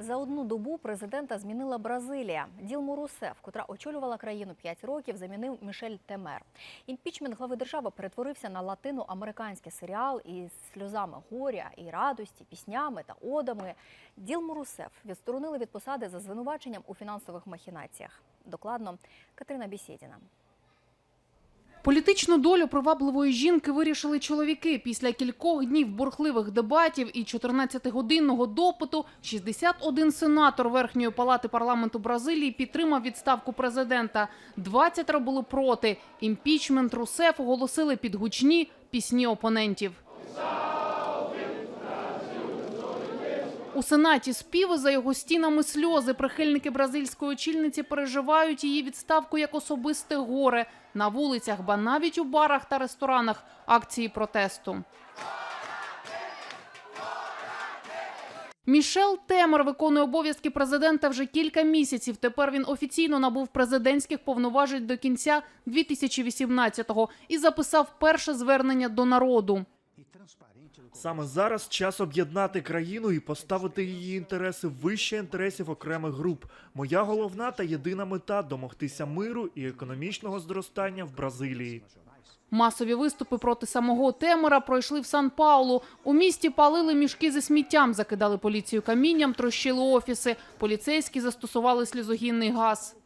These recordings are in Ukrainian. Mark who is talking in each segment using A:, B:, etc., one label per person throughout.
A: За одну добу президента змінила Бразилія. Ділму Русеф, котра очолювала країну 5 років, замінив Мішель Темер. Імпічмент глави держави перетворився на латиноамериканський серіал із сльозами горя і радості, піснями та одами. Ділму Русеф відсторонили від посади за звинуваченням у фінансових махінаціях. Докладно Катерина Бісєдіна.
B: Політичну долю привабливої жінки вирішили чоловіки. Після кількох днів бурхливих дебатів і 14-годинного допиту 61 сенатор Верхньої палати парламенту Бразилії підтримав відставку президента. 20 були проти. Імпічмент Русеф оголосили під гучні пісні опонентів. У Сенаті співи за його стінами сльози. Прихильники бразильської очільниці переживають її відставку як особисте горе. На вулицях, ба навіть у барах та ресторанах акції протесту. Мішел Темер виконує обов'язки президента вже кілька місяців. Тепер він офіційно набув президентських повноважень до кінця 2018-го і записав перше звернення до народу.
C: Саме зараз час об'єднати країну і поставити її інтереси вище інтересів окремих груп. Моя головна та єдина мета домогтися миру і економічного зростання в Бразилії.
B: Масові виступи проти самого Темера пройшли в Сан-Паулу. У місті палили мішки зі сміттям, закидали поліцію камінням, трощили офіси. Поліцейські застосували сльозогінний газ.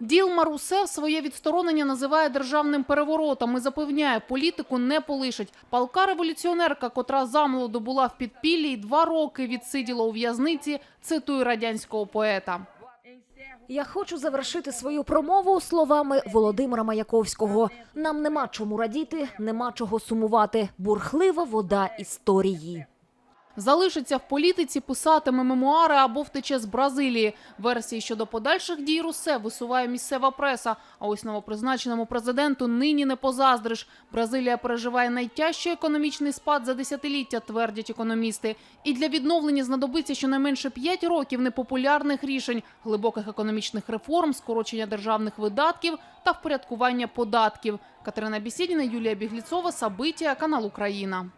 B: Ділма Русев своє відсторонення називає державним переворотом і запевняє, політику не полишить. Палка революціонерка, котра замолоду була в підпіллі і два роки відсиділа у в'язниці, цитує радянського поета.
D: Я хочу завершити свою промову словами Володимира Маяковського. Нам нема чому радіти, нема чого сумувати. Бурхлива вода історії.
B: Залишиться в політиці, писатиме мемуари або втече з Бразилії. Версії щодо подальших дій Русе висуває місцева преса. А ось новопризначеному президенту нині не позаздриш. Бразилія переживає найтяжчий економічний спад за десятиліття, твердять економісти. І для відновлення знадобиться щонайменше 5 років непопулярних рішень, глибоких економічних реформ, скорочення державних видатків та впорядкування податків. Катерина Бісєдіна, Юлія Бігліцова, Сабиття, канал Україна.